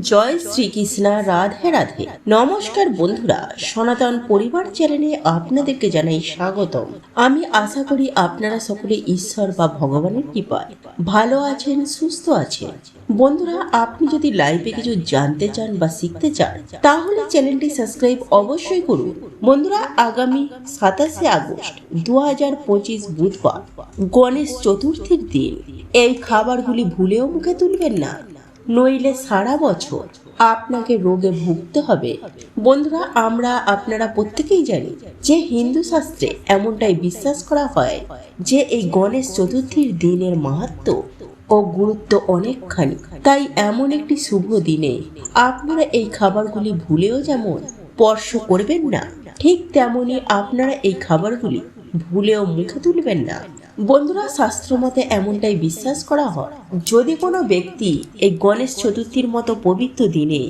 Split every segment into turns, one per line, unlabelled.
জয় শ্রীকৃষ্ণা, রাধে রাধে। নমস্কার বন্ধুরা, সনাতন পরিবার চ্যানেলে আপনাদেরকে জানাই স্বাগতম। আমি আশা করি আপনারা সকলে ঈশ্বর বা ভগবানের কৃপায় ভালো আছেন, সুস্থ আছেন। বন্ধুরা, আপনি যদি লাইভে কিছু জানতে চান বা শিখতে চান, তাহলে চ্যানেলটি সাবস্ক্রাইব অবশ্যই করুন। বন্ধুরা, আগামী সাতাশে আগস্ট দু হাজার পঁচিশ বুধবার গণেশ চতুর্থীর দিন। এই খাবারগুলি ভুলেও মুখে তুলবেন না। নইলে সারা বছর আপনাকে রোগে ভুগতে হবে। বন্ধুরা, আমরা আপনারা প্রত্যেকেই জানি যে হিন্দু শাস্ত্রে এমনটাই বিশ্বাস করা হয় যে এই গণেশ চতুর্থীর দিনের মাহাত্ম ও গুরুত্ব অনেকখানি। তাই এমন একটি শুভ দিনে আপনারা এই খাবারগুলি ভুলেও যেমন স্পর্শ করবেন না, ঠিক তেমনি আপনারা এই খাবারগুলি ভুলেও মুখে তুলবেন না। বন্ধুরা শাস্ত্রমতে এমনটাই বিশ্বাস করা হয়। যদি কোনো ব্যক্তি এই গণেশ চতুর্থীর মতো পবিত্র দিনে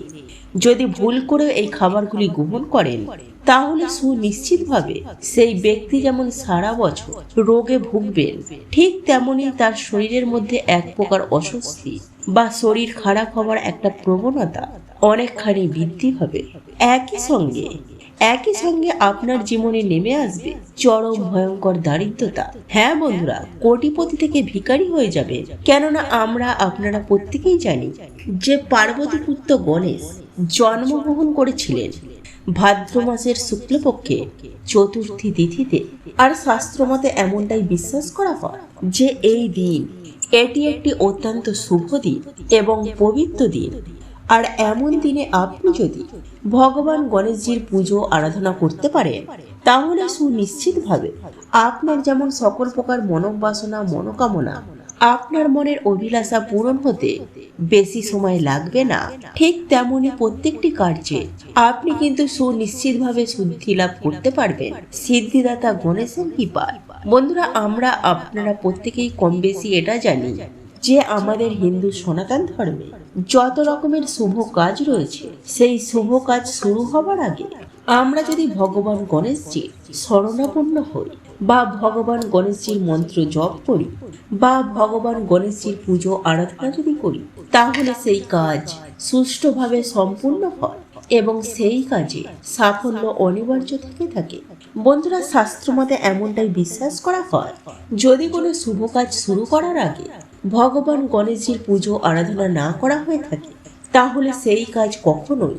যদি ভুল করে এই খাবারগুলি গ্রহণ করেন, তাহলে সুনিশ্চিতভাবে সেই ব্যক্তি যেমন সারা বছর রোগে ভুগবেন, ঠিক তেমনি তার শরীরের মধ্যে এক প্রকার অস্বস্তি বা শরীর খারাপ হওয়ার একটা প্রবণতা অনেকখানি বৃদ্ধি হবে একই সঙ্গে একই সঙ্গে আপনার জীবনে নেমে আসবে চরম ভয়ঙ্কর দারিদ্রতা। হ্যাঁ বন্ধুরা, কোটিপতি থেকে ভিখারি হয়ে যাবে। কেননা আমরা আপনারা প্রত্যেকেই জানি যে পার্বতী পুত্র গণেশ জন্মগ্রহণ করেছিলেন ভাদ্র মাসের শুক্লপক্ষে চতুর্থী তিথিতে। আর শাস্ত্রমতে এমনটাই বিশ্বাস করা হয় যে এই দিন এটি একটি অত্যন্ত শুভ দিন এবং পবিত্র দিন। আর এমন দিনে আপনি যদি ভগবান গণেশজির পুজো, আরাধনা করতে পারেন, তাহলে সুনিশ্চিতভাবে আপনার যেমন সকল প্রকার মনোবাসনা, মনোকামনা আপনার মনের অভিলাষা পূরণ হতে বেশি সময় লাগবে না, ঠিক তেমনি প্রত্যেকটি কার্যে আপনি কিন্তু সুনিশ্চিতভাবে শুদ্ধি লাভ করতে পারবেন। সিদ্ধিদাতা গণেশের কৃপায়। বন্ধুরা, আমরা আপনারা প্রত্যেকেই কম বেশি এটা জানি যে আমাদের হিন্দু সনাতন ধর্মে যত রকমের শুভ কাজ রয়েছে, সেই শুভ কাজ শুরু হবার আগে আমরা যদি ভগবান গণেশজির শরণাপন্ন হই বা ভগবান গণেশজির মন্ত্র জপ করি বা ভগবান গণেশজির পুজো আরাধনা যদি করি, তাহলে সেই কাজ সুষ্ঠুভাবে সম্পূর্ণ হয় এবং সেই কাজে সাফল্য অনিবার্য থেকে থাকে। বন্ধুরা, শাস্ত্র মতে এমনটাই বিশ্বাস করা হয়, যদি কোনো শুভ কাজ শুরু করার আগে ভগবান গণেশজির পুজো আরাধনা না করা হয়ে থাকে, তাহলে সেই কাজ কখনোই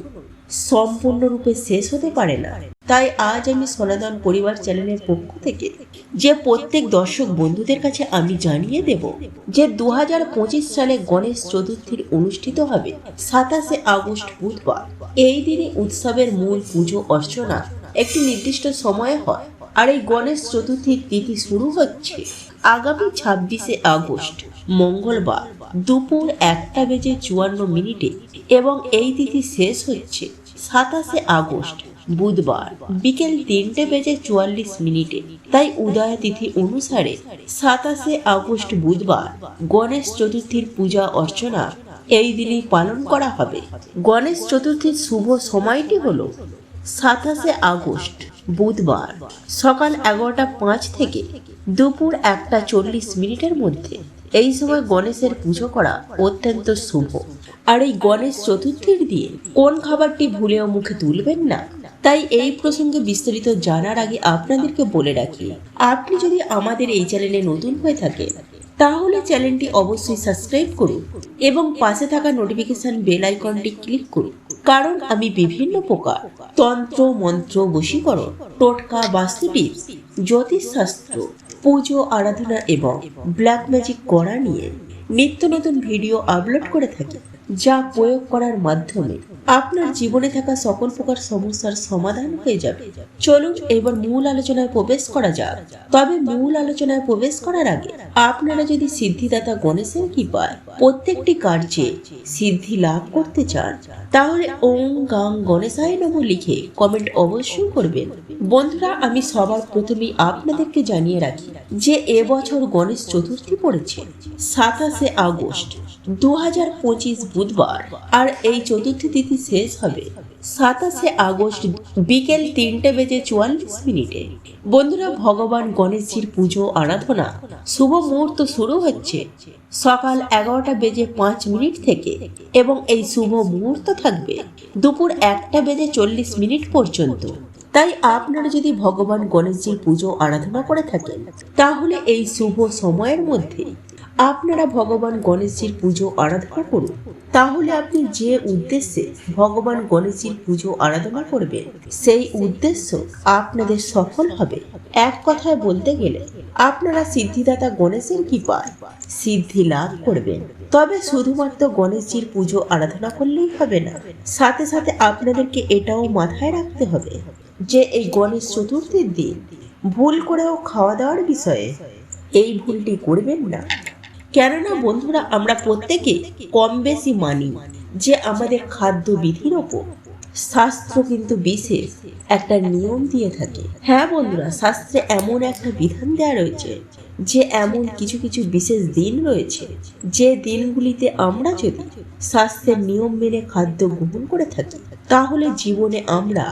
সম্পূর্ণরূপে শেষ হতে পারে না। তাই আজ আমি সনাতন পরিবার চ্যানেলের পক্ষ থেকে যে প্রত্যেক দর্শক বন্ধুদের কাছে আমি জানিয়ে দেব যে দু হাজার পঁচিশ সালে গণেশ চতুর্থীর অনুষ্ঠিত হবে সাতাশে আগস্ট বুধবার। এই দিনে উৎসবের মূল পুজো অর্চনা একটি নির্দিষ্ট সময়ে হয় আর এই গণেশ চতুর্থীর তিথি শুরু হচ্ছে আগামী ছাব্বিশে আগস্ট। মঙ্গলবার দুপুর একটা বেজে চুয়ান্ন মিনিটে এবং এই তিথি শেষ হচ্ছে সাতাশে আগস্ট, বুধবার বিকেল তিনটে বেজে চুয়াল্লিশ মিনিটে। তাই উদয় তিথি অনুসারে সাতাশে আগস্ট, বুধবার গণেশ চতুর্থীর পূজা অর্চনা এই দিনই পালন করা হবে। গণেশ চতুর্থীর শুভ সময়টি হলো সাতাশে আগস্ট, বুধবার সকাল এগারোটা পাঁচ থেকে দুপুর একটা চল্লিশ মিনিটের মধ্যে। এই সময় গণেশের পুজো করা অত্যন্ত শুভ। আর এই গণেশ চতুর্থীর দিয়ে কোন খাবারটি ভুলেও মুখে তুলবেন না? তাই এই প্রসঙ্গে বিস্তারিত জানার আগে আপনাদেরকে বলে রাখি, আপনি যদি আমাদের এই চ্যানেলে নতুন হয়ে থাকেন, তাহলে চ্যানেলটি অবশ্যই সাবস্ক্রাইব করুন এবং পাশে থাকা নোটিফিকেশন বেল আইকনটি ক্লিক করুন। কারণ আমি বিভিন্ন প্রকার তন্ত্র, মন্ত্র, বশীকরণ, টোটকা বাস্তু টিপস জ্যোতিষশাস্ত্র পুজো, আরাধনা এবং ব্ল্যাক ম্যাজিক করা নিয়ে নিত্য নতুন ভিডিও আপলোড করে থাকি, যা প্রয়োগ করার মাধ্যমে আপনার জীবনে থাকা সকল প্রকার সমস্যার সমাধান হয়ে যাবে। চলুন এবার মূল আলোচনায় প্রবেশ করা যাক। তবে মূল আলোচনায় প্রবেশ করার আগে আপনারা যদি সিদ্ধিদাতা গণেশের কৃপায় প্রত্যেকটি কার্যে সিদ্ধি লাভ করতে চান, তাহলে ওম গাং গণেশায় নম লিখে কমেন্ট অবশ্যই করবেন। বন্ধুরা, আমি সবার প্রথমেই আপনাদেরকে জানিয়ে রাখি যে এবছর গণেশ চতুর্থী পড়েছে, সাতাশে আগস্ট দু হাজার পঁচিশ বুধবার, আর এই চতুর্থী তিথি শেষ হবে সাতাশে আগস্ট বিকেল তিনটে বেজে চুয়াল্লিশ মিনিটে। বন্ধুরা, ভগবান গণেশজির পুজো, আরাধনা, শুভ মুহূর্ত শুরু হচ্ছে সকাল এগারোটা বেজে পাঁচ মিনিট থেকে এবং এই শুভ মুহূর্ত থাকবে দুপুর একটা বেজে চল্লিশ মিনিট পর্যন্ত। তাই আপনারা যদি ভগবান গণেশজির পুজো, আরাধনা করে থাকেন, তাহলে এই শুভ সময়ের মধ্যে আপনারা ভগবান গণেশজির পুজো আরাধনা করুন। তাহলে আপনি যে উদ্দেশ্যে ভগবান গণেশজির পুজো আরাধনা করবেন, সেই উদ্দেশ্য আপনাদের সফল হবে। এক কথায় বলতে গেলে, আপনারা সিদ্ধিদাতা গণেশের কৃপায় সিদ্ধি লাভ করবেন। তবে শুধুমাত্র গণেশজির পুজো আরাধনা করলেই হবে না, সাথে সাথে আপনাদেরকে এটাও মাথায় রাখতে হবে যে এই গণেশ চতুর্থীর দিন ভুল করেও খাওয়া দাওয়ার বিষয়ে এই ভুলটি করবেন না। কেননা বন্ধুরা, আমরা প্রত্যেকে কম বেশি মানি যে আমাদের খাদ্য বিধির ওপর। শাস্ত্র কিন্তু বিশেষ একটা নিয়ম দিয়ে থাকে। হ্যাঁ বন্ধুরা, শাস্ত্রে এমন একটা বিধান দেওয়া রয়েছে যে এমন কিছু কিছু বিশেষ দিন রয়েছে যে দিনগুলিতে আমরা যদি স্বাস্থ্যের নিয়ম মেনে খাদ্য গ্রহণ করে থাকি, তাহলে জীবনে আমরা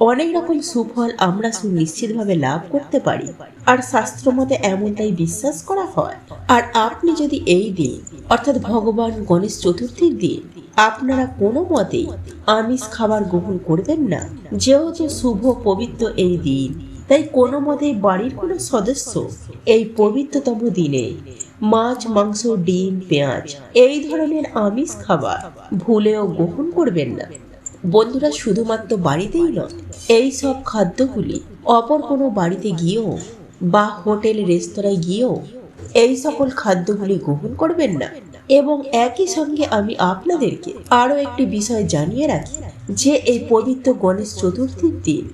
অনেক রকম সুফল আমরা সুনিশ্চিতভাবে লাভ করতে পারি। আর শাস্ত্র মতে এমনটাই বিশ্বাস করা হয়। আর আপনি যদি এই দিন, অর্থাৎ ভগবান গণেশ চতুর্থীর দিন, আপনারা কোনো মতেই আমিষ খাবার গ্রহণ করবেন না, যেহেতু শুভ পবিত্র এই দিন, তাই কোনো মতেই বাড়ির কোনো সদস্য এই পবিত্রতম দিনে মাছ, মাংস, ডিম, পেঁয়াজ, এই ধরনের আমিষ খাবার ভুলেও গ্রহণ করবেন না। বন্ধুরা শুধুমাত্র বাড়িতেই নয়, এই সব খাদ্যগুলি অপর কোনো বাড়িতে গিয়েও বা হোটেল, রেস্তোরাঁয় গিয়েও এই সকল খাদ্যগুলি গ্রহণ করবেন না। এবং একই সঙ্গে আমি আপনাদেরকে আরও একটি বিষয় জানিয়ে রাখি, যে এই পবিত্র গণেশ চতুর্থীর দিন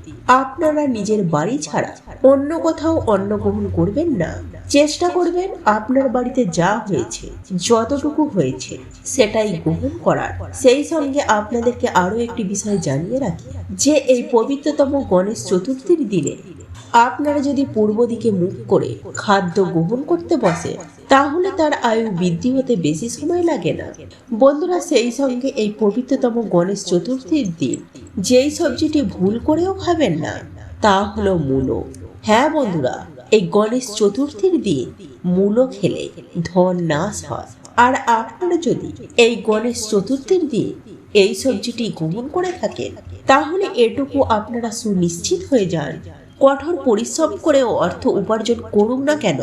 আপনারা নিজের বাড়ি ছাড়া অন্য কোথাও অন্ন গ্রহণ করবেন না। চেষ্টা করবেন আপনার বাড়িতে যা হয়েছে, যতটুকু হয়েছে সেটাই গ্রহণ করার। সেই সঙ্গে আপনাদেরকে আরও একটি বিষয় জানিয়ে রাখি, যে এই পবিত্রতম গণেশ চতুর্থীর দিনে আপনারা যদি পূর্ব দিকে মুখ করে খাদ্য গ্রহণ করতে বসে, তাহলে তার আয়ু বৃদ্ধি হতে বেশি সময় লাগে না। বন্ধুরা, সেই সঙ্গে এই পবিত্রতম গণেশ চতুর্থীর দিন, যেই সবজিটি ভুল করেও খাবেন না, তা হলো মূলো। হ্যাঁ বন্ধুরা, এই গণেশ চতুর্থীর দিন মূলো খেলে ধন নাশ হয়। আর আপনারা যদি এই গণেশ চতুর্থীর দিন এই সবজিটি গ্রহণ করে থাকেন, তাহলে এটুকু আপনারা সুনিশ্চিত হয়ে যান কঠোর পরিশ্রম করেও অর্থ উপার্জন করুক না কেন?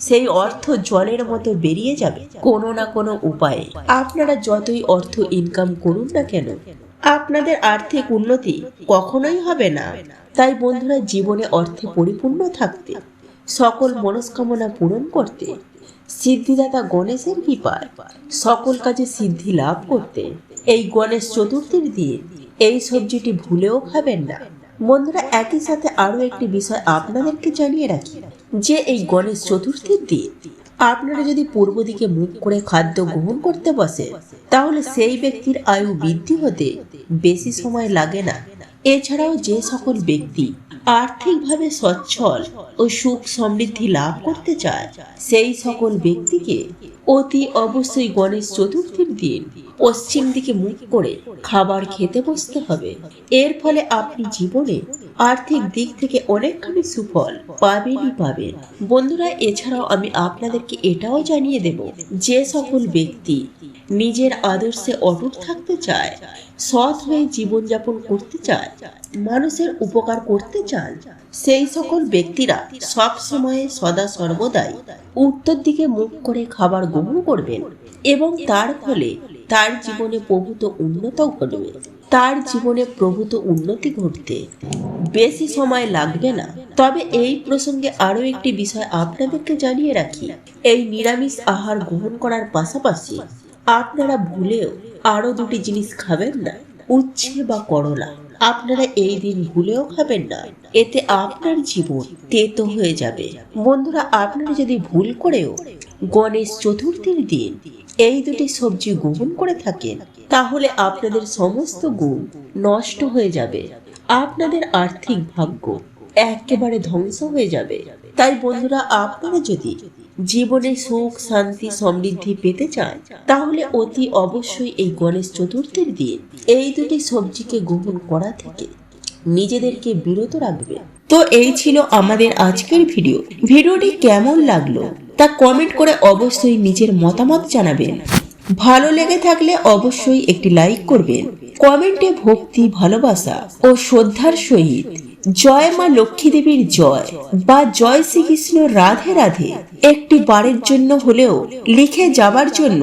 সেই অর্থ জলের মতো বেরিয়ে যাবে কোনো না কোনো উপায়ে। আপনারা যতই অর্থ ইনকাম করুন না কেন, আপনাদের আর্থিক উন্নতি কখনোই হবে না। তাই বন্ধুরা, জীবনে অর্থে পরিপূর্ণ থাকতে, সকল মনস্কামনা পূরণ করতে, সিদ্ধিদাতা গণেশের কৃপায় সকল কাজে সিদ্ধি লাভ করতে, এই গণেশ চতুর্থীর দিন এই সবজিটি ভুলেও খাবেন না। বন্ধুরা, একই সাথে আরও একটি বিষয় আপনাদেরকে জানিয়ে রাখি, যে এই গণেশ চতুর্থীর দিন আপনারা যদি পূর্ব দিকে মুখ করে খাদ্য গ্রহণ করতে বসে, তাহলে সেই ব্যক্তির আয়ু বৃদ্ধি হতে বেশি সময় লাগে না। এছাড়াও যে সকল ব্যক্তি আর্থিকভাবে সচ্ছল ও সুখ সমৃদ্ধি লাভ করতে চায়, সেই সকল ব্যক্তিকে অতি অবশ্যই গণেশ চতুর্থীর দিন পশ্চিম দিকে মুখ করে খাবার খেতে বসতে হবে। এর ফলে আপনি জীবনে আর্থিক দিক থেকে অনেকখানি সুফল পাবেনই পাবেন। বন্ধুরা, এছাড়াও আমি আপনাদেরকে এটাও জানিয়ে দেব, যে সকল ব্যক্তি নিজের আদর্শে অটুট থাকতে চায়, সৎ হয়ে জীবনযাপন করতে চায়, মানুষের উপকার করতে চান, সেই সকল ব্যক্তিরা সব সময়ে সদা সর্বদাই উত্তর দিকে মুখ করে খাবার গ্রহণ করবেন এবং তার ফলে তার জীবনে প্রভূত উন্নত ঘটবে। তার জীবনে প্রভূত উন্নতি ঘটতে বেশি সময় লাগবে না। তবে এই প্রসঙ্গে আরও একটি বিষয় আপনাদেরকে জানিয়ে রাখি। এই নিরামিষ আহার গ্রহণ করার পাশাপাশি আপনারা ভুলেও আরও দুটি জিনিস খাবেন না, উচ্ছে বা করলা। আপনারা এই দিন ভুলেও খাবেন না, এতে আপনার জীবন তেতো হয়ে যাবে। বন্ধুরা, আপনারা যদি ভুল করেও গণেশ চতুর্থীর দিন এই দুটি সবজি গ্রহণ করে থাকেন তাহলে আপনাদের সমস্ত গুণ নষ্ট হয়ে যাবে। আপনাদের আর্থিক ভাগ্য একেবারে ধ্বংস হয়ে যাবে। তাই বন্ধুরা, আপনারা যদি জীবনে সুখ, শান্তি, সমৃদ্ধি পেতে চান, তাহলে অতি অবশ্যই এই গণেশ চতুর্থীর দিন এই দুটি সবজিকে গ্রহণ করা থেকে নিজেদেরকে বিরত রাখবে। তো এই ছিল আমাদের আজকের ভিডিও। ভিডিওটি কেমন লাগল? তা কমেন্ট করে অবশ্যই নিজের মতামত জানাবেন। ভালো লেগে থাকলে অবশ্যই একটি লাইক করবেন। কমেন্টে ভক্তি, ভালোবাসা ও শ্রদ্ধার সহিত জয় মা লক্ষ্মী দেবীর জয় বা জয় শ্রীকৃষ্ণ রাধে রাধে একটি বারের জন্য হলেও লিখে যাবার জন্য